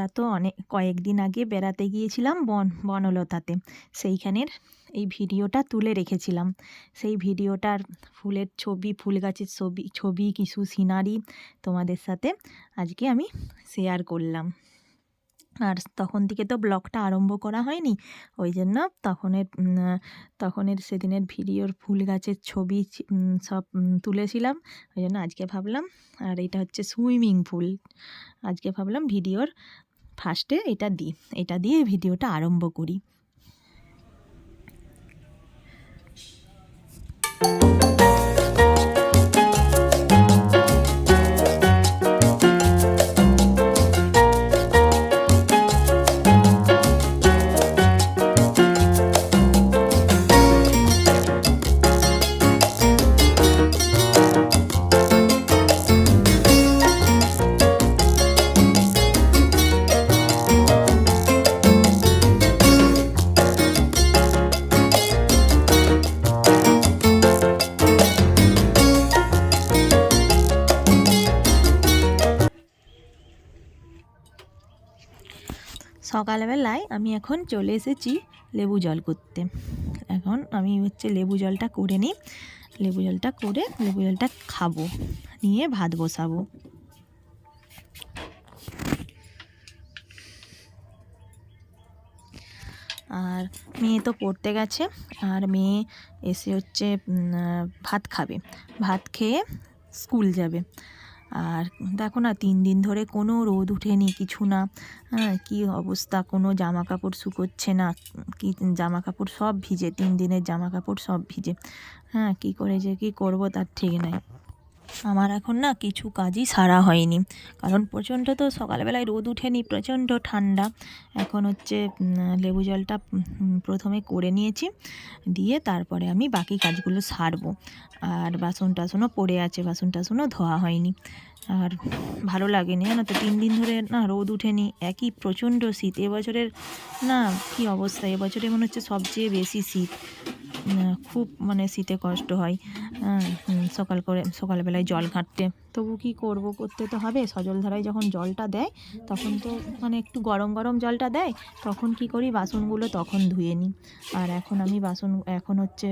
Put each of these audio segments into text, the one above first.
আমরা তো অনেক, কয়েকদিন আগে বেড়াতে গিয়েছিলাম বন, বনলতাতে। সেইখানের এই ভিডিওটা তুলে রেখেছিলাম। সেই ভিডিওটার ফুলের ছবি, ফুল গাছের ছবি ছবি, কিছু সিনারি তোমাদের সাথে আজকে আমি শেয়ার করলাম। আর তখন থেকে তো ব্লগটা আরম্ভ করা হয়নি, ওই জন্য তখনের তখনের সেদিনের ভিডিওর ফুল গাছের ছবি সব তুলেছিলাম। ওই জন্য আজকে ভাবলাম, আর এটা হচ্ছে সুইমিং পুল আজকে ভাবলাম ভিডিওর ফার্স্টে এটা দিই। এটা দিয়ে ভিডিওটা আরম্ভ করি। সকালবেলায় আমি এখন চলে এসেছি লেবু জল করতে। এখন আমি হচ্ছে লেবু জলটা করে নিই। লেবু জলটা করে লেবু জলটা খাব, নিয়ে ভাত বসাবো। আর মেয়ে তো পড়তে গেছে, আর মেয়ে এসে হচ্ছে ভাত খাবে। ভাত খেয়ে স্কুল যাবে। আর দেখো না, তিন দিন ধরে কোনো রোদ উঠেনি, কিছু না। হ্যাঁ কী অবস্থা, কোনো জামা কাপড় শুকোচ্ছে না, কি জামা কাপড় সব ভিজে, তিন দিনের জামা কাপড় সব ভিজে। হ্যাঁ কী করে যে কী করব তার ঠিক নাই। আমার এখন না কিছু কাজই সারা হয়নি। কারণ প্রচণ্ড তো সকালবেলায় রোদ উঠেনি, প্রচণ্ড ঠান্ডা। এখন হচ্ছে লেবু জলটা প্রথমে করে নিয়েছি। দিয়ে তারপরে আমি বাকি কাজগুলো সারবো। আর বাসন টাসনও পড়ে আছে, বাসন টাসনও ধোয়া হয়নি। আর ভালো লাগেনি জানো তো? তিন দিন ধরে না রোদ উঠেনি একই প্রচণ্ড শীত। এবছরের না কী অবস্থা? এবছরে মনে হচ্ছে সবচেয়ে বেশি শীত। খুব মানে শীতে কষ্ট হয়। হ্যাঁ, সকাল করে সকালবেলায় জল ঘাঁটতে। তবু কি করব? করতে তো হবে। সজল ধারায় যখন জলটা দেয় তখন তো মানে একটু গরম গরম জলটা দেয় তখন কি করি? বাসনগুলো তখন ধুয়ে নিই। আর এখন আমি বাসন এখন হচ্ছে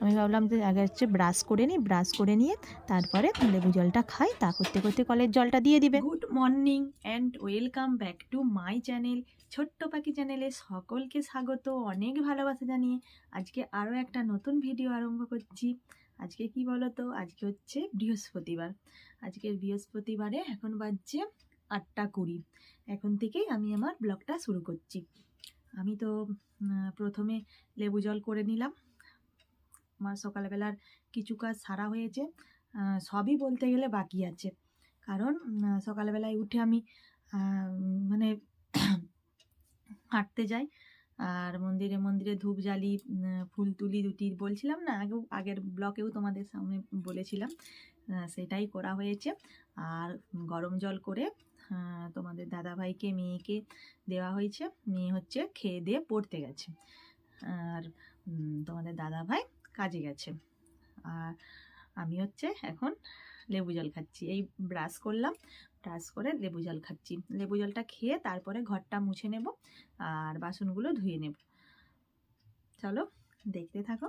আমি ভাবলাম যে আগে হচ্ছে ব্রাশ করে নিই। ব্রাশ করে নিয়ে তারপরে লেবু জলটা খাই তা করতে করতে কলের জলটা দিয়ে দিবে। Good morning and welcome back to my channel Chhotto Pakhi চ্যানেলে সকলকে স্বাগত, অনেক ভালোবাসা জানিয়ে আজকে আরও একটা নতুন ভিডিও আরম্ভ করছি। আজকে কি বলো তো আজকে হচ্ছে বৃহস্পতিবার। আজকের বৃহস্পতিবারে এখন বাজছে আটটা কুড়ি। এখন থেকেই আমি আমার ব্লগটা শুরু করছি। আমি তো প্রথমে লেবু জল করে নিলাম। আমার সকালবেলার কিছু কাজ সারা হয়েছে। সবই বলতে গেলে বাকি আছে। কারণ সকালবেলায় উঠে আমি মানে হাঁটতে যাই। আর মন্দিরে মন্দিরে ধূপ জ্বালি ফুল তুলি দুটি বলছিলাম না, আগেও, আগের ব্লকেও তোমাদের সামনে বলেছিলাম। সেটাই করা হয়েছে। আর গরম জল করে তোমাদের দাদাভাইকে, মেয়েকে দেওয়া হয়েছে। মেয়ে হচ্ছে খেয়ে দিয়ে পড়তে গেছে। আর তোমাদের দাদাভাই কাজে গেছে। আর আমি হচ্ছে এখন লেবু জল খাচ্ছি। এই ব্রাশ করলাম, ব্রাশ করে লেবু জল খাচ্ছি। লেবু জলটা খেয়ে তারপরে ঘরটা মুছে নেব আর বাসনগুলো ধুয়ে নেব। চলো, দেখতে থাকো।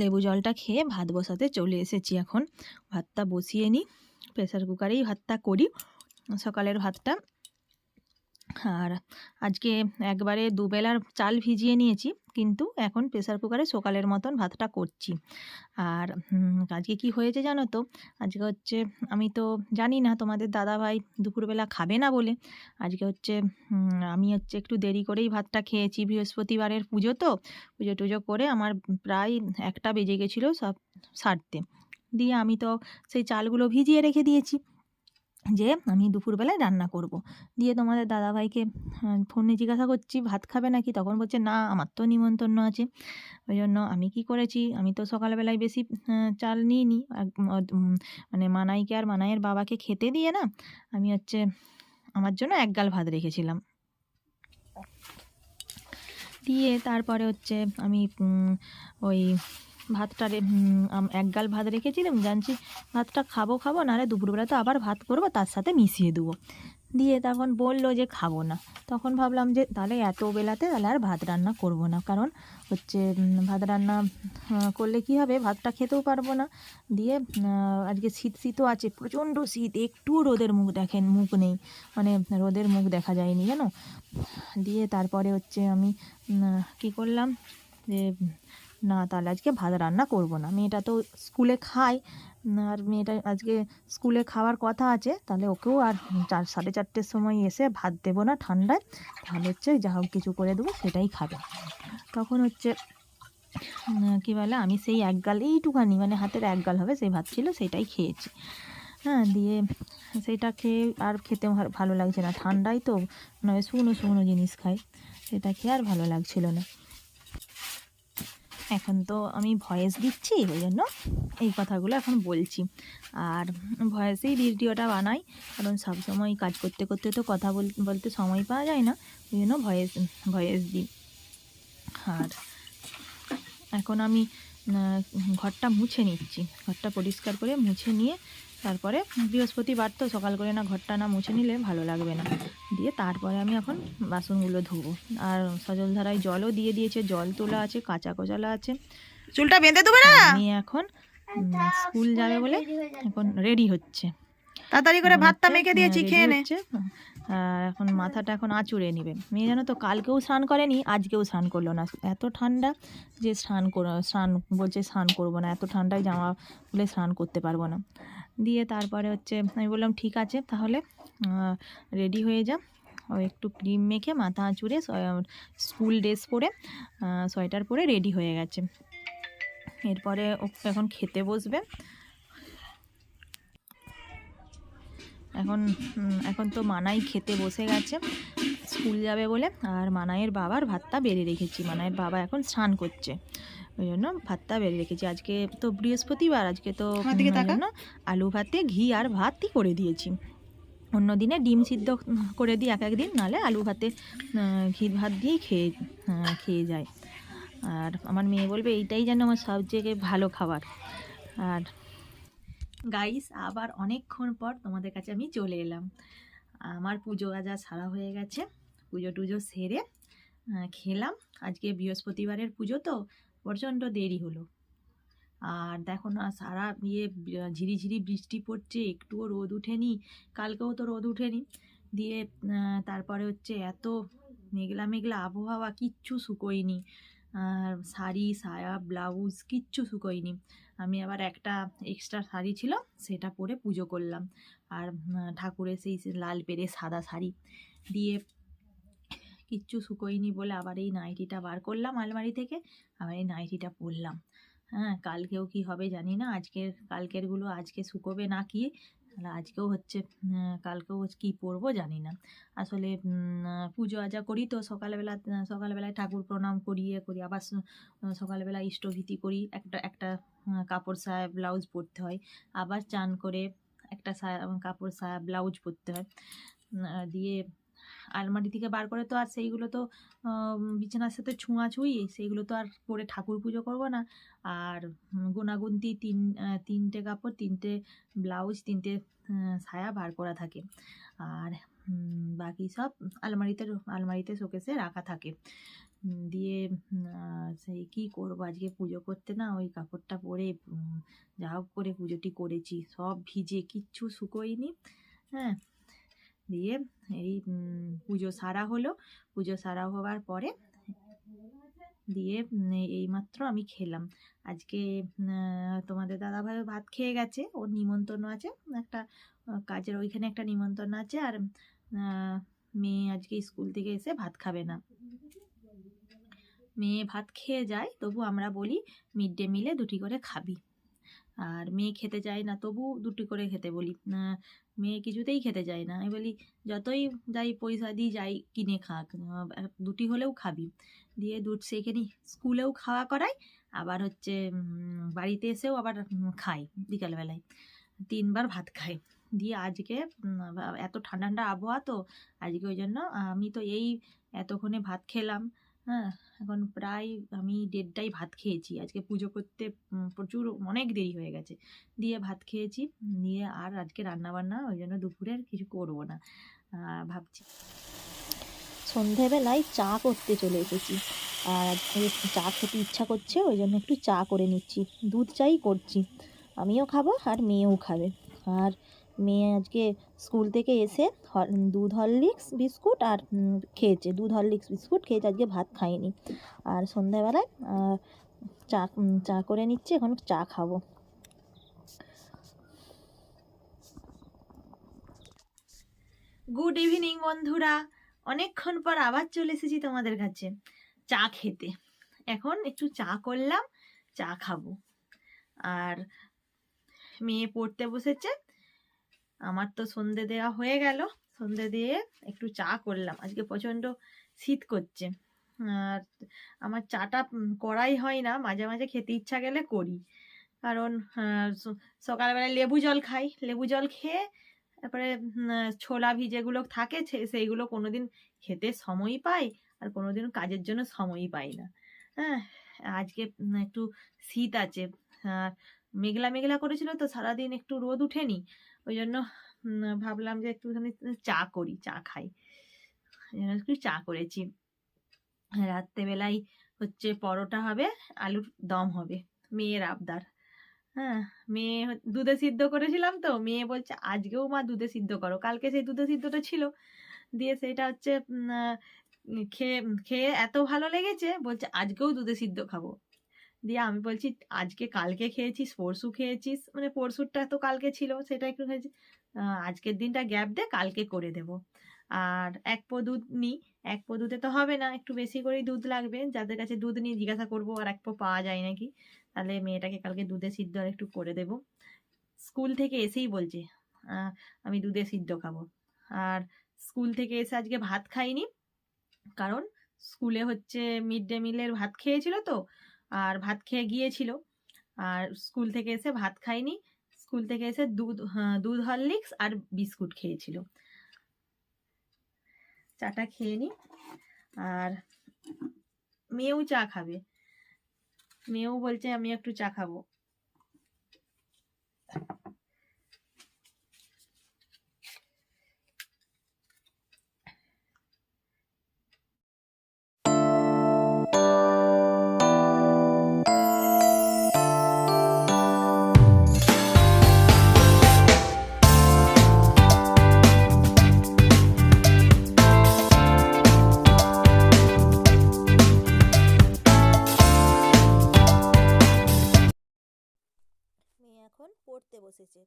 লেবু জলটা খেয়ে ভাত বসাতে চলে এসেছি এখন। ভাতটা বসিয়ে নিই। প্রেসার কুকারেই ভাতটা করি। সকালের ভাতটা আর আজকে একবারে দুবেলার চাল ভিজিয়ে নিয়েছি, কিন্তু এখন প্রেসার কুকারে সকালের মতন ভাতটা করছি। আর আজকে কি হয়েছে জানো তো? আজকে হচ্ছে, আমি তো জানি না তোমাদের দাদাভাই দুপুরবেলা খাবে না বলে। আজকে হচ্ছে আমি হচ্ছে একটু দেরি করেই ভাতটা খেয়েছি। বৃহস্পতিবারের পুজো তো, পুজো টুজো করে আমার প্রায় একটা বেজে গেছিল সব সারতে। দিয়ে আমি তো সেই চালগুলো ভিজিয়ে রেখে দিয়েছি। যে আমি দুপুরবেলায় রান্না করব। দিয়ে তোমাদের দাদাভাইকে ফোনে জিজ্ঞাসা করছি ভাত খাবে নাকি? তখন বলছে না আমার তো নিমন্ত্রণ আছে। ওই জন্য আমি কি করেছি আমি তো সকালবেলায় বেশি চাল এক- উম, মানে মানাইকে আর মানাইয়ের বাবাকে খেতে দিয়ে না আমি হচ্ছে আমার জন্য এক গাল ভাত রেখেছিলাম। দিয়ে তারপরে হচ্ছে আমি ওই ভাতটা এক ভাত রেখেছিলাম, জানছি ভাতটা খাব খাব, নাহলে দুপুরবেলা তো আবার ভাত করব, তার সাথে মিশিয়ে দেবো। দিয়ে তখন বলল যে খাব না। তখন ভাবলাম যে তাহলে এত বেলাতে তাহলে আর ভাত রান্না করব না। কারণ হচ্ছে ভাত রান্না করলে কি হবে? ভাতটা খেতেও পারব না। দিয়ে আজকে শীত শীতও আছে, প্রচণ্ড শীত একটুও রোদের মুখ দেখেন, মুখ নেই। মানে রোদের মুখ দেখা যায়নি, জানো? দিয়ে তারপরে হচ্ছে আমি কী করলাম? যে না, তাহলে আজকে ভাত রান্না করব না। মেয়েটা তো স্কুলে খায়। আর মেয়েটা আজকে স্কুলে খাওয়ার কথা আছে। তাহলে ওকেও আর চার, সাড়ে চারটের সময় এসে ভাত দেবো না ঠান্ডায়। তাহলে হচ্ছে যা হোক কিছু করে দেবো, সেটাই খাবে। তখন হচ্ছে কী বলে, আমি সেই এক গাল, এইটুখানি মানে হাতের এক গাল হবে, সেই ভাত ছিল, সেটাই খেয়েছি। হ্যাঁ দিয়ে সেটা খেয়ে আর খেতে ভালো লাগছে না। ঠান্ডায় তো নয়, শুকনো শুকনো জিনিস খাই সেটা খেয়ে আর ভালো লাগছিল না। এখন তো আমি ভয়েস দিচ্ছি, ওই জন্য এই কথাগুলো এখন বলছি। আর ভয়েসেই ভিডিওটা বানাই, কারণ সবসময় কাজ করতে করতে তো কথা বল- বলতে সময় পাওয়া যায় না, ওই জন্য ভয়েস ভয়েস দিই। আর এখন আমি ঘরটা মুছে নিচ্ছি, ঘরটা পরিষ্কার করে মুছে নিয়ে তারপরে বৃহস্পতিবার তো সকাল করে না ঘরটা না মুছে নিলে ভালো লাগবে না। দিয়ে তারপরে আমি এখন বাসনগুলো ধুবো। আর সজল ধারায় জলও দিয়ে দিয়েছে জল তোলা আছে কাঁচা কোচালা আছে। চুলটা বেঁধে দেবে না? আমি এখন স্কুল যাবে বলে এখন রেডি হচ্ছে। তাড়াতাড়ি করে ভাতটা মেখে দিয়েছি খেয়ে নে। আর এখন মাথাটা এখন আঁচুড়ে নিবে। মেয়ে জানো তো কালকেও স্নান করেনি আজকেও স্নান করল না। এত ঠান্ডা যে স্নান কর স্নান বলছে স্নান করব না এত ঠান্ডায় জামা খুলে স্নান করতে পারব না। দিয়ে তারপরে হচ্ছে আমি বললাম, ঠিক আছে, তাহলে রেডি হয়ে যা। ও একটু ক্রিম মেখে মাথা আঁচুড়ে স্কুল ড্রেস পরে সোয়েটার পরে রেডি হয়ে গেছে। এরপরে ও এখন খেতে বসবে। এখন এখন তো মানাই খেতে বসে গেছে। স্কুল যাবে বলে, আর মানাইয়ের বাবার ভাতটা বেড়ে রেখেছি। মানাইয়ের বাবা এখন স্নান করছে। ওই জন্য ভাতটা বেড়ে রেখেছি। আজকে তো বৃহস্পতিবার আজকে তো জন্য আলু ভাতে ঘি আর ভাতই করে দিয়েছি। অন্য দিনে ডিম সিদ্ধ করে দিই এক এক দিন নাহলে আলু ভাতে ঘি ভাত দিয়েই খেয়ে খেয়ে যায়। আর আমার মেয়ে বলবে এইটাই যেন আমার সবথেকে ভালো খাবার। আর গাইস আবার অনেকক্ষণ পর তোমাদের কাছে আমি চলে এলাম। আমার পুজো আজা সারা হয়ে গেছে। পুজো টুজো সেরে খেলাম। বৃহস্পতিবারের পুজো তো, প্রচণ্ড দেরি হলো। আর দেখো না, সারা ইয়ে ঝিরিঝিরি বৃষ্টি পড়ছে, একটুও রোদ উঠেনি, কালকেও তো রোদ উঠেনি। দিয়ে তারপরে হচ্ছে এত মেঘলা মেঘলা আবহাওয়া, কিচ্ছু শুকোয়নি। আর শাড়ি, সায়া, ব্লাউজ, কিচ্ছু শুকোয়নি। আমি আবার একটা এক্সট্রা শাড়ি ছিল, সেটা পরে পুজো করলাম। আর ঠাকুরের সেই লাল পেরে সাদা শাড়ি। দিয়ে কিচ্ছু শুকোয়নি বলে আবার এই নাইটিটা বার করলাম আলমারি থেকে। আবার এই নাইটিটা পরলাম। হ্যাঁ কালকেও কি হবে জানি না। আজকের, কালকেরগুলো আজকে শুকোবে না কি? তাহলে আজকেও হচ্ছে কালকেও কি পরবো জানি না। আসলে পুজো আজা করি তো সকালবেলা, সকালবেলায় ঠাকুর প্রণাম করি ইয়ে করি। আবার সকালবেলা ইষ্টভীতি করি। একটা একটা কাপড় সায়া ব্লাউজ পরতে হয়। আবার চান করে একটা সায়া কাপড় সায়া ব্লাউজ পরতে হয়। দিয়ে আলমারি থেকে বার করে তো আর সেইগুলো তো বিছানার সাথে ছোঁয়াছুঁই, সেইগুলো তো আর পরে ঠাকুর পুজো করব না। আর গোনাগুনতি তিন তিনটে কাপড়, তিনটে ব্লাউজ, তিনটে সায়া বার করা থাকে। আর বাকি সব আলমারিতে আলমারিতে শোকেসে রাখা থাকে। দিয়ে সেই কী করব আজকে পুজো করতে না ওই কাপড়টা পরে যা হোক করে পুজোটি করেছি। সব ভিজে কিচ্ছু শুকোয়নি। হ্যাঁ দিয়ে এই পুজো সারা হলো। পুজো সারা হওয়ার পরে দিয়ে এইমাত্র আমি খেলাম। আজকে তোমাদের দাদাভাইও ভাত খেয়ে গেছে। ওর নিমন্ত্রণ আছে, একটা কাজের ওইখানে একটা নিমন্ত্রণ আছে। আর মেয়ে আজকে স্কুল থেকে এসে ভাত খাবে না। মেয়ে ভাত খেয়ে যায়, তবু আমরা বলি মিড ডে মিলে দুটি করে খাবি। আর মেয়ে খেতে চায় না তবু দুটি করে খেতে বলি মেয়ে কিছুতেই খেতে চায় না। আমি বলি, যতই যাই পয়সা দিই, যাই কিনে খাক দুটি হলেও খাবি। দিয়ে দুধ সেখানে স্কুলেও খাওয়া করাই, আবার হচ্ছে বাড়িতে এসেও আবার খাই বিকালবেলায়। তিনবার ভাত খাই। দিয়ে আজকে এত ঠান্ডা ঠান্ডা আবহাওয়া তো, আজকে ওই জন্য আমি তো এই এতক্ষণে ভাত খেলাম। হ্যাঁ এখন প্রায় আমি দেড়টায় ভাত খেয়েছি। আজকে পুজো করতে প্রচুর, অনেক দেরি হয়ে গেছে। দিয়ে ভাত খেয়েছি, দিয়ে আর আজকে রান্না বান্না ওই জন্য দুপুরে আর কিছু করব না। ভাবছি। সন্ধেবেলায় চা করতে চলে এসেছি। আর চা খেতে ইচ্ছা করছে, ওই জন্য একটু চা করে নিচ্ছি। দুধ চাই করছি। আমিও খাব আর মেয়েও খাবে। আর মেয়ে আজকে স্কুল থেকে এসে দুধ হরলিক্স বিস্কুট আর খেয়েছে। দুধ হরলিক্স বিস্কুট খেয়েছে, আজকে ভাত খায়নি আর সন্ধ্যাবেলায় চা চা করে নিচ্ছে, এখন চা খাব। গুড ইভিনিং বন্ধুরা। অনেকক্ষণ পর আবার চলে এসেছি তোমাদের কাছে চা খেতে। এখন একটু চা করলাম, চা খাব। আর মেয়ে পড়তে বসেছে আমার তো সন্ধে দেওয়া হয়ে গেল। সন্ধে দিয়ে একটু চা করলাম। আজকে প্রচণ্ড শীত করছে। আর আমার চাটা করাই হয় না মাঝে মাঝে খেতে ইচ্ছা গেলে করি। কারণ আহ, স- সকালবেলায় লেবু জল খাই। লেবু জল খেয়ে তারপরে ছোলা ভিজেগুলো থাকে সেইগুলো কোনোদিন খেতে সময়ই পাই আর কোনোদিন কাজের জন্য সময়ই পাই না। হ্যাঁ আজকে একটু শীত আছে। মেঘলা মেঘলা করেছিল তো সারাদিন একটু রোদ উঠেনি। ওই জন্য ভাবলাম যে একটুখানি চা করি, চা খাই। ওই জন্য একটু চা করেছি। রাত্রেবেলায় হচ্ছে পরোটা হবে, আলুর দম হবে। মেয়ের আবদার। হ্যাঁ মেয়ে দুধে সিদ্ধ করেছিলাম তো, মেয়ে বলছে, আজকেও মা দুধে সিদ্ধ করো। কালকে সেই দুধে সিদ্ধটা ছিল। দিয়ে সেটা হচ্ছে খেয়ে খেয়ে এত ভালো লেগেছে, বলছে, আজকেও দুধে সিদ্ধ খাব। দিয়ে আমি বলছি, আজকে কালকে খেয়েছিস, পরশু খেয়েছিস? মানে পরশুরটা তো কালকে ছিল, সেটা একটু খেয়েছি। আজকের দিনটা গ্যাপ দে, কালকে করে দেব। আর এক পো দুধ নিই এক পো দুধে তো হবে না, একটু বেশি করেই দুধ লাগবে। যাদের কাছে দুধ নিয়ে জিজ্ঞাসা করব, আর এক পো পাওয়া যায় নাকি, তাহলে মেয়েটাকে কালকে দুধে সিদ্ধ আর একটু করে দেব। স্কুল থেকে এসেই বলছে আমি দুধে সিদ্ধ খাব। আর স্কুল থেকে এসে আজকে ভাত খাইনি, কারণ স্কুলে হচ্ছে মিড ডে মিলের ভাত খেয়েছিল তো আর ভাত খেয়ে গিয়েছিল। আর স্কুল থেকে এসে ভাত খাইনি। স্কুল থেকে এসে দুধ হ্যাঁ, দুধ হরলিক্স আর বিস্কুট খেয়েছিল। চাটা খেয়ে নি। আর মেয়েও চা খাবে। মেয়েও বলছে আমি একটু চা খাব। এখন পড়তে বসেছে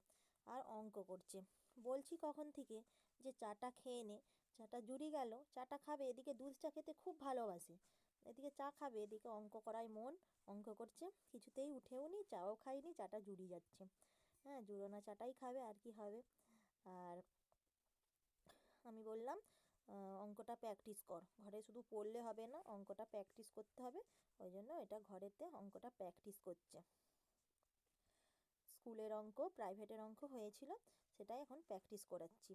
আর অঙ্ক করছে। বলছি কখন থেকে যে চাটা খেয়ে নে। চাটা জুড়ি গেল। চাটা খাবে, এদিকে দুধ চা খেতে খুব ভালোবাসে। এদিকে চা খাবে, এদিকে অঙ্ক করায় মন। অঙ্ক করছে, কিছুতেই উঠেও নি, চাও খাইনি, চাটা জুড়ি যাচ্ছে। হ্যাঁ জুড়োনা চাটাই খাবে, আর কি হবে? আর আমি বললাম অঙ্কটা প্র্যাকটিস কর। ঘরে শুধু পড়লে হবে না, অঙ্কটা প্র্যাকটিস করতে হবে। ওই জন্য এটা ঘরেতে অঙ্কটা প্র্যাকটিস করছে। স্কুলের অঙ্ক প্রাইভেটের অঙ্ক হয়েছিল সেটাই এখন প্র্যাকটিস করাচ্ছি।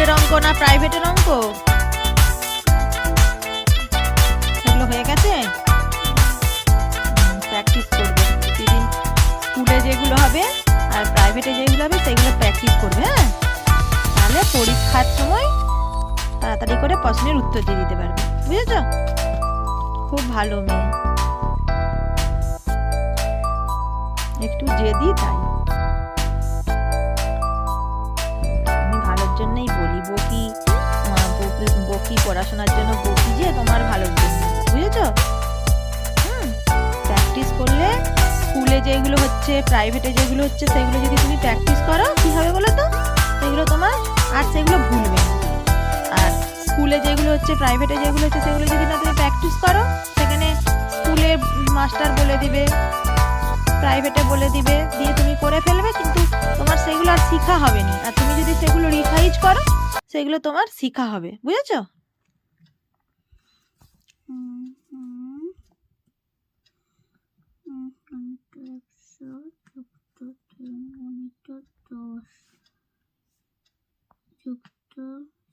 স্কুলের অঙ্ক না প্রাইভেটের অঙ্ক? সেগুলো হয়ে গেছে? প্র্যাকটিস করবে। প্রতিদিন স্কুলে যেগুলো হবে আর প্রাইভেটে যেগুলো হবে, সেগুলো প্র্যাকটিস করবে হ্যাঁ? তাহলে পরীক্ষার সময় তাড়াতাড়ি করে প্রশ্নের উত্তর দিয়ে দিতে পারবে। বুঝেছ? খুব ভালো মেয়ে। একটু জেদি তাই। বকি বকি বকি পড়াশোনার জন্য বকি যে তোমার ভালোর জন্য, বুঝেছ? হুম প্র্যাকটিস করলে স্কুলে যেগুলো হচ্ছে প্রাইভেটে যেগুলো হচ্ছে, সেগুলো যদি তুমি প্র্যাকটিস করো, কি হবে বলো তো? সেগুলো তোমার আর সেগুলো ভুলবে আর স্কুলে যেগুলো হচ্ছে প্রাইভেটে যেগুলো হচ্ছে, সেগুলো যদি না তুমি প্র্যাকটিস করো, সেখানে স্কুলের মাস্টার বলে দিবে প্রাইভেটে বলে দিবে, দিয়ে তুমি করে ফেলবে, কিন্তু তোমার সেগুলো আর শিখা হবে না। আর তুমি যদি সেগুলো রিভাইজ করো সেগুলো তোমার শিখা হবে বুঝেছ?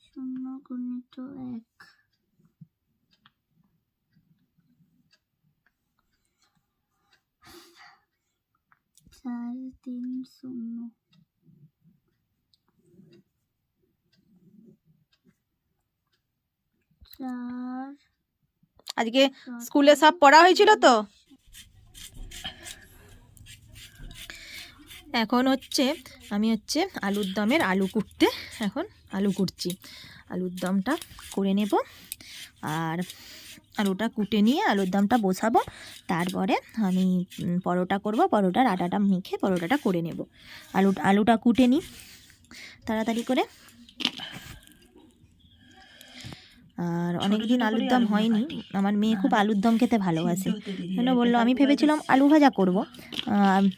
শূন্য এক চার তিন শূন্য চার আজকে স্কুলে সব পড়া হয়েছিল তো? এখন হচ্ছে আমি হচ্ছে আলুর দমের আলু কুটতে এখন আলু কুটছি। আলুর দমটা করে নেব আর আলুটা কুটে নিয়ে আলুর দমটা বসাবো। তারপরে আমি পরোটা করব পরোটার আটাটা মেখে পরোটাটা করে নেব। আলু আলুটা কুটে নিই। তাড়াতাড়ি করে আর অনেকদিন আলুর দম হয়নি। আমার মেয়ে খুব আলুর দম খেতে ভালোবাসে। কেন বলল আমি ভেবেছিলাম আলু ভাজা করব।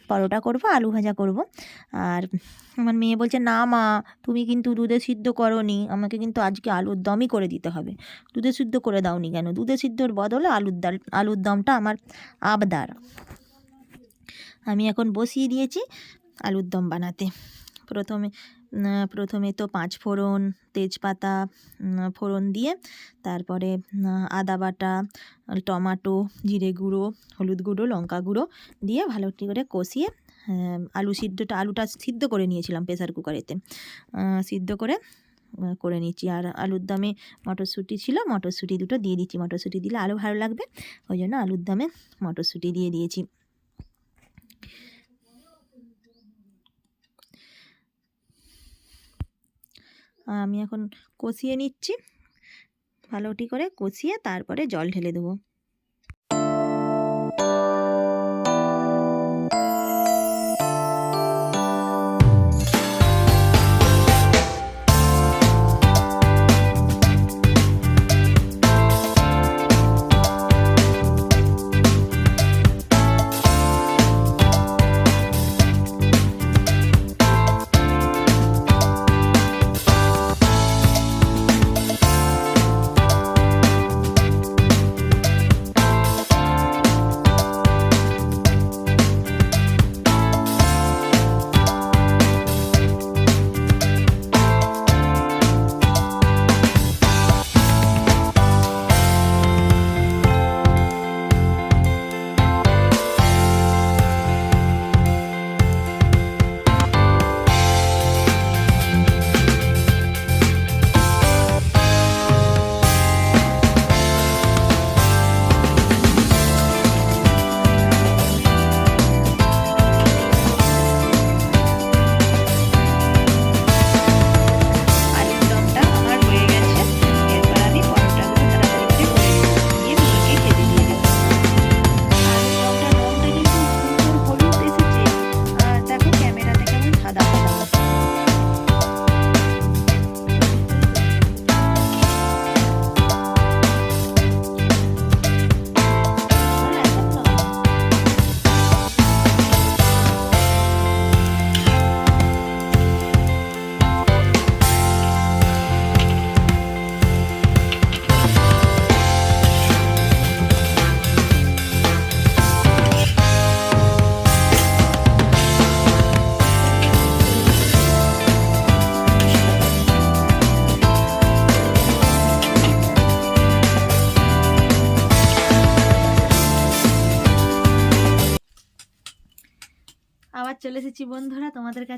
পরোটা করব আলু ভাজা করব। আর আমার মেয়ে বলছে না মা তুমি কিন্তু দুধে সিদ্ধ করনি। আমাকে কিন্তু আজকে আলুর দমই করে দিতে হবে। দুধে সিদ্ধ করে দাওনি কেন? দুধে সিদ্ধর বদলে আলুর ডাল আলুর দমটা আমার আবদার। আমি এখন বসিয়ে দিয়েছি আলুর দম বানাতে। প্রথমে প্রথমে তো পাঁচ ফোড়ন, তেজপাতা ফোড়ন দিয়ে তারপরে আদা বাটা, টমাটো, জিরে গুঁড়ো, হলুদ গুঁড়ো, লঙ্কা গুঁড়ো দিয়ে ভালো করে কষিয়ে আলু সিদ্ধটা, আলুটা সিদ্ধ করে নিয়েছিলাম প্রেসার কুকারেতে। সিদ্ধ করে করে নিচ্ছি। আর আলুর দমে মটরশুঁটি ছিল, মটরশুঁটি দুটো দিয়ে দিচ্ছি। মটরশুঁটি দিলে আরও ভালো লাগবে। ওই জন্য আলুর দমে মটরশুঁটি দিয়ে দিয়েছি। আমি এখন কষিয়ে নিচ্ছি। ভালোটি করে কষিয়ে তারপরে জল ঢেলে দেবো।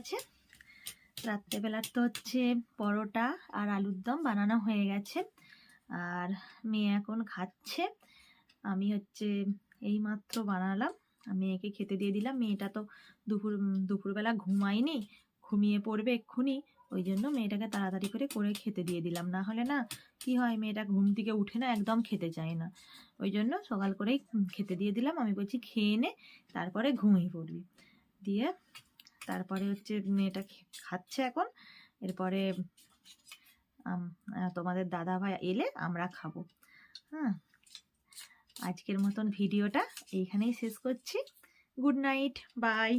কাছে রাত্রেবেলার তো হচ্ছে পরোটা আর আলুর দম বানানো হয়ে গেছে। আর মেয়ে এখন খাচ্ছে। আমি হচ্ছে এই মাত্র বানালাম মেয়েকে খেতে দিয়ে দিলাম। মেয়েটা তো দুপুর, দুপুরবেলা ঘুমায়নি। ঘুমিয়ে পড়বে এক্ষুনি। ওই জন্য মেয়েটাকে তাড়াতাড়ি করে করে খেতে দিয়ে দিলাম। না হলে না কি হয়, মেয়েটা ঘুম থেকে উঠে না একদম খেতে চায় না। ওই জন্য সকাল করেই খেতে দিয়ে দিলাম। আমি বলছি খেয়ে নে, তারপরে ঘুমিয়ে পড়বি। দিয়ে তারপরে হচ্ছে মেয়েটা খাচ্ছে এখন। এরপরে তোমাদের দাদা ভাই এলে আমরা খাব। হ্যাঁ? আজকের মতন ভিডিওটা এইখানেই শেষ করছি। Good night, bye.